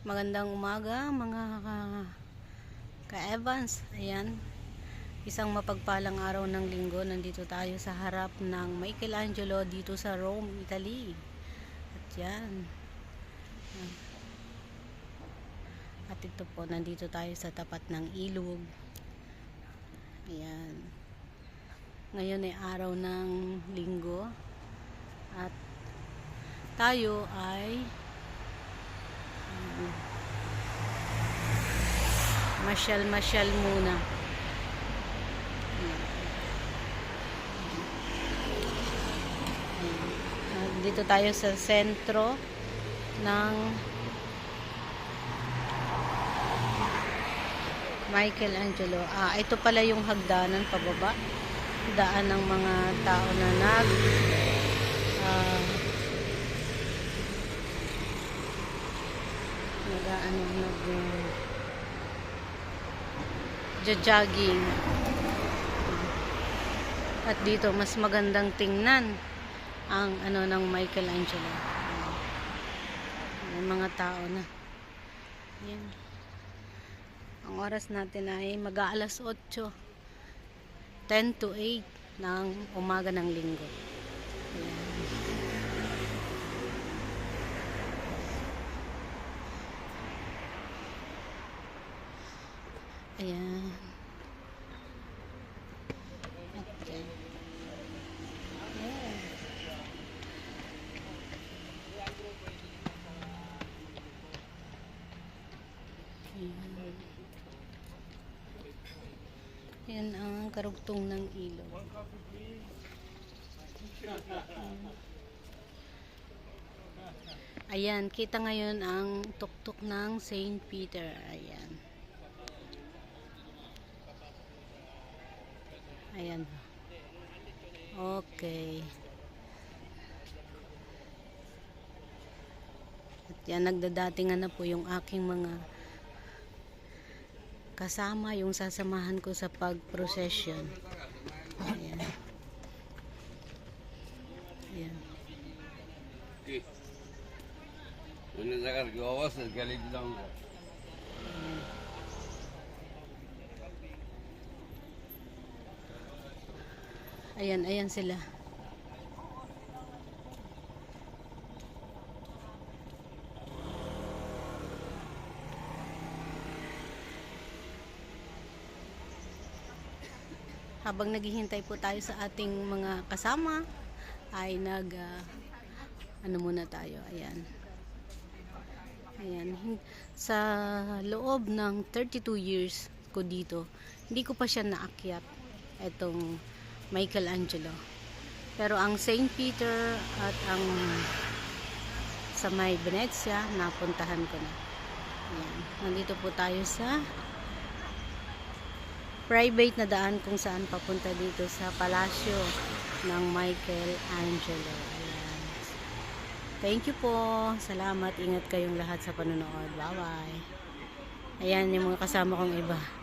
Magandang umaga mga ka- ka-Evans. Ayan. Isang mapagpalang araw ng linggo. Nandito tayo sa harap ng Michelangelo dito sa Rome, Italy. At yan. At ito po, nandito tayo sa tapat ng ilog. Ayan. Ngayon ay araw ng linggo. At tayo ay masyal-masyal muna. Dito tayo sa sentro ng Michelangelo. Ah, ito pala yung hagdanan pababa. Daan ng mga tao na nag ah, nag ano nag jogging at dito mas magandang tingnan ang ano ng Michelangelo. May mga tao na. Yan. Ang oras natin ay mag-aalas 8 10 to 8 ng umaga ng linggo Ayan. Ayan. Okay. Ayan. Ayan. Yan ang karugtong ng ilog. Ayan, kita ngayon ang tuktok ng St. Peter. Ayan. Ayan. Okay. At yan, nagdadatingan na po yung aking mga kasama, yung sasamahan ko sa pag-procession. Ayan. Ayan. Una zagargowa sa galig lang. Ayan, ayan sila. Habang naghihintay po tayo sa ating mga kasama, ay nag ah, ano muna tayo, ayan. Ayan, sa loob ng 32 years ko dito, hindi ko pa siya naakyat itong Michelangelo. Pero ang St. Peter at ang sa may Venezia, napuntahan ko na. Ayan. Nandito po tayo sa private na daan kung saan papunta dito sa palasyo ng Michelangelo. Ayan. Thank you po. Salamat. Ingat kayong lahat sa panonood. Bye-bye. Ayan yung mga kasama kong iba.